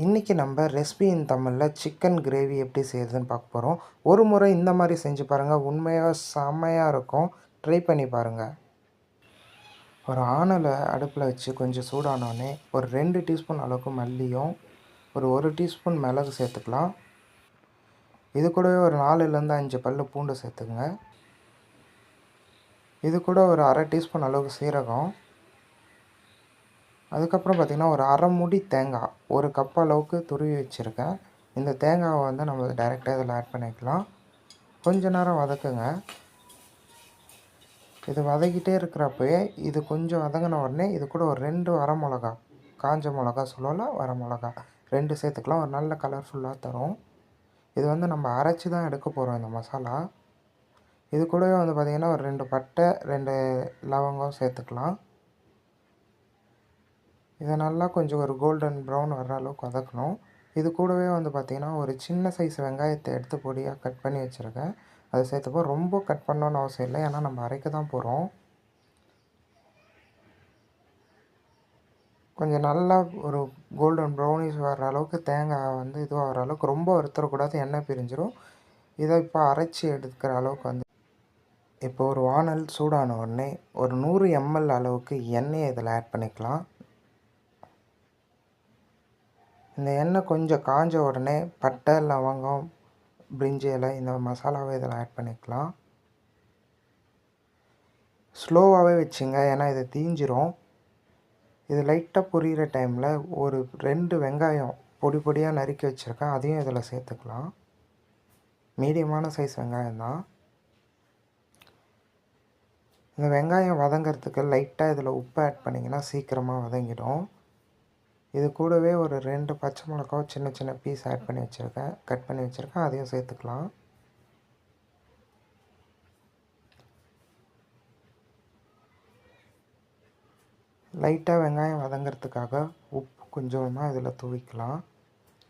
இன்றைக்கி நம்ம ரெசிபி இன் தமிழில் சிக்கன் கிரேவி எப்படி செய்கிறதுன்னு பார்க்க போகிறோம் ஒரு முறை இந்த மாதிரி செஞ்சு பாருங்கள் உண்மையாக செம்மையாக இருக்கும். ட்ரை பண்ணி பாருங்கள் ஒரு ஆணலை அடுப்பில் வச்சு கொஞ்சம் சூடானோடனே ஒரு ரெண்டு டீஸ்பூன் அளவுக்கு மல்லியும் ஒரு ஒரு டீஸ்பூன் மிளகு சேர்த்துக்கலாம். இது கூடவே ஒரு நாலுலேருந்து அஞ்சு பல் பூண்டு சேர்த்துக்குங்க. இது கூட ஒரு அரை டீஸ்பூன் அளவுக்கு சீரகம். அதுக்கப்புறம் பார்த்திங்கன்னா ஒரு அரை முடி தேங்காய் ஒரு கப் அளவுக்கு துருவி வச்சுருக்கேன். இந்த தேங்காவை வந்து நம்ம டைரெக்டாக இதில் ஆட் பண்ணிக்கலாம். கொஞ்ச நேரம் வதக்குங்க. இது வதக்கிட்டே இருக்கிறப்பயே இது கொஞ்சம் வதங்கின உடனே இது கூட ஒரு ரெண்டு வர மிளகா காஞ்ச மிளகா சொல்லலை வர மிளகா ரெண்டு சேர்த்துக்கலாம். ஒரு நல்ல கலர்ஃபுல்லாக தரும். இது வந்து நம்ம அரைச்சி தான் எடுக்க போகிறோம் இந்த மசாலா. இது கூடவே வந்து பார்த்திங்கன்னா ஒரு ரெண்டு பட்டை ரெண்டு லவங்கம் சேர்த்துக்கலாம். இதை நல்லா கொஞ்சம் ஒரு கோல்டன் ப்ரௌன் வர்ற அளவுக்கு வதக்கணும். இது கூடவே வந்து பார்த்திங்கன்னா ஒரு சின்ன சைஸ் வெங்காயத்தை எடுத்து பொடியாக கட் பண்ணி வச்சுருக்கேன். அதை சேர்த்தப்போ ரொம்ப கட் பண்ணணும்னு அவசியம் இல்லை. ஏன்னா நம்ம அரைக்க தான் போகிறோம் கொஞ்சம் நல்லா ஒரு கோல்டன் ப்ரௌனிஷ் வர்ற அளவுக்கு தேங்காய் வந்து இதுவாக வர அளவுக்கு ரொம்ப வறுத்துறக்கூடாது. எண்ணெய் பிரிஞ்சிடும் இதை இப்போ அரைச்சி எடுக்கிற அளவுக்கு வந்து இப்போ ஒரு வானல் சூடான உடனே ஒரு நூறு எம்எல் அளவுக்கு எண்ணெயை இதில் ஆட் பண்ணிக்கலாம். இந்த எண்ணெய் கொஞ்சம் காஞ்ச உடனே பட்டை லவங்கம் பிரிஞ்சி இலை இந்த மசாலாவை இதில் ஆட் பண்ணிக்கலாம். ஸ்லோவாகவே வச்சுங்க ஏன்னா இது தீஞ்சிரும். இது லைட்டாக புரிகிற டைமில் ஒரு ரெண்டு வெங்காயம் பொடி பொடியாக நறுக்கி வச்சுருக்கேன் அதையும் இதில் சேர்த்துக்கலாம். மீடியமான சைஸ் வெங்காயம் தான். இந்த வெங்காயம் வதங்கிறதுக்கு லைட்டாக இதில் உப்பு ஆட் பண்ணிங்கன்னா சீக்கிரமாக வதங்கிடும். இது கூடவே ஒரு ரெண்டு பச்சை மிளகாவும் சின்ன சின்ன பீஸ் ஆட் பண்ணி வச்சுருக்கேன். கட் பண்ணி வச்சுருக்கேன். அதையும் சேர்த்துக்கலாம். லைட்டாக வெங்காயம் வதங்கிறதுக்காக உப்பு கொஞ்சமாக இதில் தூவிக்கலாம்.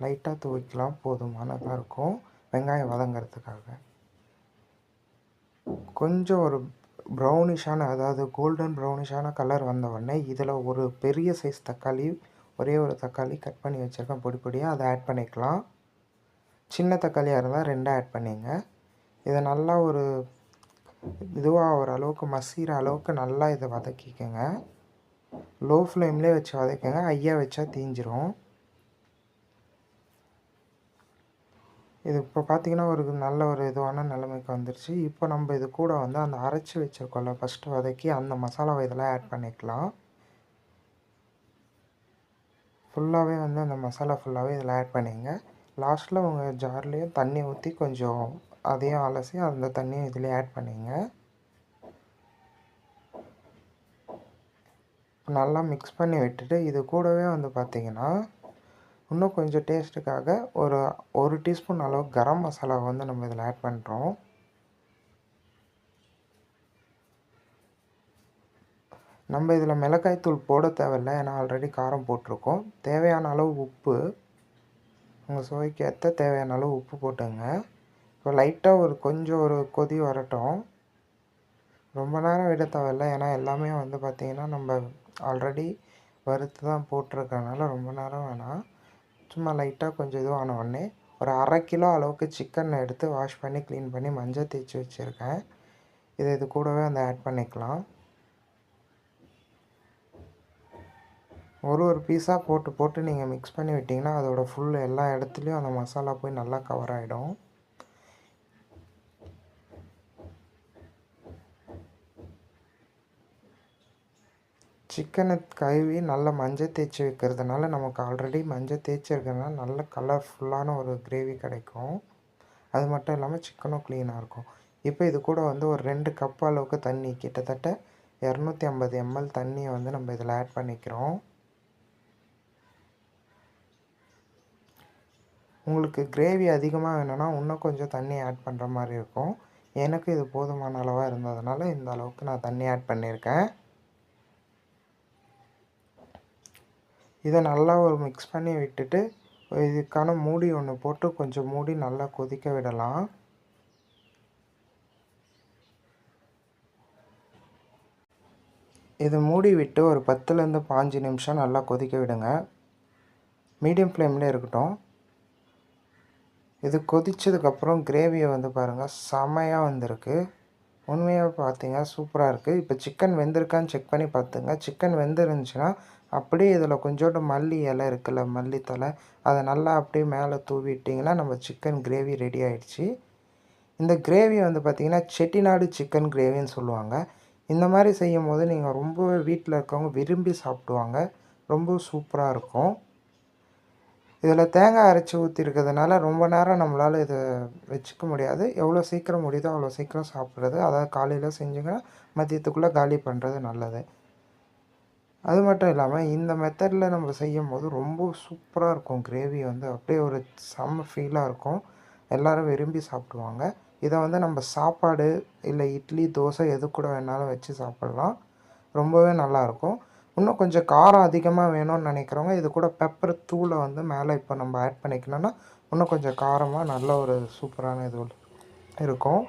லைட்டாக தூவிக்கலாம். போதுமானதாக இருக்கும். வெங்காயம் வதங்கிறதுக்காக. கொஞ்சம் ஒரு ப்ரௌனிஷான அதாவது கோல்டன் ப்ரௌனிஷான கலர் வந்த உடனே இதில் ஒரு பெரிய சைஸ் தக்காளி ஒரே ஒரு தக்காளி கட் பண்ணி வச்சுருக்கேன். பொடி பொடியாக அதை ஆட் பண்ணிக்கலாம். சின்ன தக்காளியாக இருந்தால் ரெண்டாக ஆட் பண்ணிங்க. இதை நல்லா ஒரு இதுவாக ஒரு அளவுக்கு மசிகிற அளவுக்கு நல்லா இதை வதக்கிக்கோங்க. லோ ஃப்ளேம்லேயே வச்சு வதக்கிங்க. ஐயா வச்சா தீஞ்சிரும். இது இப்போ பார்த்தீங்கன்னா ஒரு நல்ல ஒரு இதுவான நிலைமைக்கு வந்துருச்சு. இப்போ நம்ம இது கூட வந்து அந்த அரைச்சி வச்சுருக்கோம்ல ஃபஸ்ட்டு வதக்கி அந்த மசாலாவை இதெல்லாம் ஆட் பண்ணிக்கலாம். ஃபுல்லாகவே வந்து அந்த மசாலா ஃபுல்லாகவே இதில் ஆட் பண்ணிங்க. லாஸ்ட்டில் உங்கள் ஜார்லேயே தண்ணி ஊற்றி கொஞ்சம் அதையும் அலசி அந்த தண்ணியும் இதிலே ஆட் பண்ணிங்க. நல்லா மிக்ஸ் பண்ணி விட்டுட்டு இது கூடவே வந்து பார்த்திங்கன்னா இன்னும் கொஞ்சம் டேஸ்ட்டுக்காக ஒரு ஒரு டீஸ்பூன் அளவு கரம் மசாலா வந்து நம்ம இதில் ஆட் பண்ணுறோம் நம்ம இதில் மிளகாய்த்தூள் போட தேவையில்ல ஏன்னா ஆல்ரெடி காரம் போட்டிருக்கோம். தேவையான அளவு உப்பு உங்கள் சுவைக்கு ஏற்ற தேவையான அளவு உப்பு போட்டுங்க. இப்போ லைட்டாக ஒரு கொஞ்சம் ஒரு கொதி வரட்டும். ரொம்ப நேரம் விட தேவையில்ல ஏன்னா எல்லாமே வந்து பார்த்திங்கன்னா நம்ம ஆல்ரெடி வறுத்து தான் போட்டிருக்கனால ரொம்ப நேரம் வேணாம். சும்மா லைட்டாக கொஞ்சம் இதுவான உடனே ஒரு அரை கிலோ அளவுக்கு சிக்கன் எடுத்து வாஷ் பண்ணி க்ளீன் பண்ணி மஞ்சள் தேய்ச்சி வச்சுருக்கேன். இதை இது கூடவே அந்த ஆட் பண்ணிக்கலாம். ஒரு ஒரு பீஸாக போட்டு போட்டு நீங்கள் மிக்ஸ் பண்ணி விட்டிங்கன்னா அதோடய ஃபுல் எல்லா இடத்துலையும் அந்த மசாலா போய் நல்லா கவர் ஆகிடும் சிக்கனை கழுவி நல்லா மஞ்சள் தேய்ச்சி வைக்கிறதுனால நமக்கு ஆல்ரெடி மஞ்சள் தேய்ச்சிருக்கிறதுனால நல்ல கலர்ஃபுல்லான ஒரு கிரேவி கிடைக்கும். அது மட்டும் இல்லாமல் சிக்கனும் க்ளீனாக இருக்கும். இப்போ இது கூட வந்து ஒரு ரெண்டு கப் அளவுக்கு தண்ணி. கிட்டத்தட்ட இரநூத்தி ஐம்பது எம்எல் தண்ணியை வந்து நம்ம இதில் ஆட் பண்ணிக்கிறோம். உங்களுக்கு கிரேவி அதிகமாக வேணும்னா இன்னும் கொஞ்சம் தண்ணி ஆட் பண்ணுற மாதிரி இருக்கும். எனக்கு இது போதுமான அளவாக இருந்ததுனால இந்த அளவுக்கு நான் தண்ணி ஆட் பண்ணியிருக்கேன் இதை நல்லா ஒரு மிக்ஸ் பண்ணி விட்டுட்டு இதுக்கான மூடி ஒன்று போட்டு கொஞ்சம் மூடி நல்லா கொதிக்க விடலாம். இது மூடி விட்டு ஒரு பத்துலேருந்து பாஞ்சு நிமிஷம் நல்லா கொதிக்க விடுங்க. மீடியம் ஃப்ளேம்லேயே இருக்கட்டும். இது கொதித்ததுக்கப்புறம் கிரேவியை வந்து பாருங்கள் செமையாக வந்திருக்கு. உண்மையாக பார்த்தீங்க சூப்பராக இருக்குது இப்போ சிக்கன் வெந்திருக்கான்னு செக் பண்ணி பார்த்துங்க. சிக்கன் வெந்திருந்துச்சுன்னா அப்படியே இதில் கொஞ்சோண்டு மல்லி இலை இருக்குல்ல மல்லித்தலை அதை நல்லா அப்படியே மேலே தூவிட்டிங்கன்னா நம்ம சிக்கன் கிரேவி ரெடி ஆயிடுச்சு. இந்த கிரேவி வந்து பார்த்திங்கன்னா செட்டிநாடு சிக்கன் கிரேவின்னு சொல்லுவாங்க. இந்த மாதிரி செய்யும் போது நீங்கள் ரொம்பவே வீட்டில் இருக்கவங்க விரும்பி சாப்பிடுவாங்க. ரொம்ப சூப்பராக இருக்கும். இதில் தேங்காய் அரைச்சி ஊற்றிருக்கிறதுனால ரொம்ப நேரம் நம்மளால் இதை வச்சுக்க முடியாது. எவ்வளோ சீக்கிரம் முடியுதோ அவ்வளோ சீக்கிரம் சாப்பிட்றது. அதாவது காலையில் செஞ்சுங்கன்னா மதியத்துக்குள்ளே காலி பண்ணுறது நல்லது. அது மட்டும் இல்லாமல் இந்த மெத்தடில் நம்ம செய்யும் போது ரொம்ப சூப்பராக இருக்கும். கிரேவி வந்து அப்படியே ஒரு செம்ம ஃபீலாக இருக்கும். எல்லோரும் விரும்பி சாப்பிடுவாங்க. இதை வந்து நம்ம சாப்பாடு இல்லை இட்லி தோசை எது கூட வேணாலும் வச்சு சாப்பிட்லாம். ரொம்பவே நல்லாயிருக்கும் இன்னும் கொஞ்சம் காரம் அதிகமாக வேணும்னு நினைக்கிறவங்க இது கூட பெப்பர் தூளை வந்து மேலே இப்போ நம்ம ஆட் பண்ணிக்கணும்னா இன்னும் கொஞ்சம் காரமாக நல்ல ஒரு சூப்பரான இது இருக்கும்.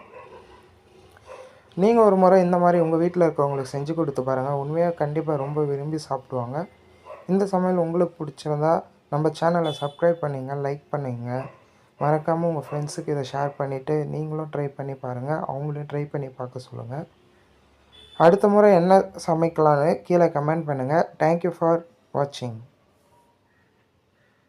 நீங்கள் ஒரு முறை இந்த மாதிரி உங்கள் வீட்டில் இருக்கவங்களுக்கு செஞ்சு கொடுத்து பாருங்கள் உண்மையாக கண்டிப்பாக ரொம்ப விரும்பி சாப்பிடுவாங்க. இந்த சமையல் உங்களுக்கு பிடிச்சிருந்தா நம்ம சேனலை சப்ஸ்கிரைப் பண்ணிங்க லைக் பண்ணிங்க. மறக்காமல் உங்கள் ஃப்ரெண்ட்ஸுக்கு இதை ஷேர் பண்ணிவிட்டு நீங்களும் ட்ரை பண்ணி பாருங்கள் அவங்களையும் ட்ரை பண்ணி பார்க்க சொல்லுங்கள் அடுத்த முறை என்ன சமைக்கலான்னு கீழே கமெண்ட் பண்ணுங்கள் தேங்க்யூ ஃபார் வாட்சிங்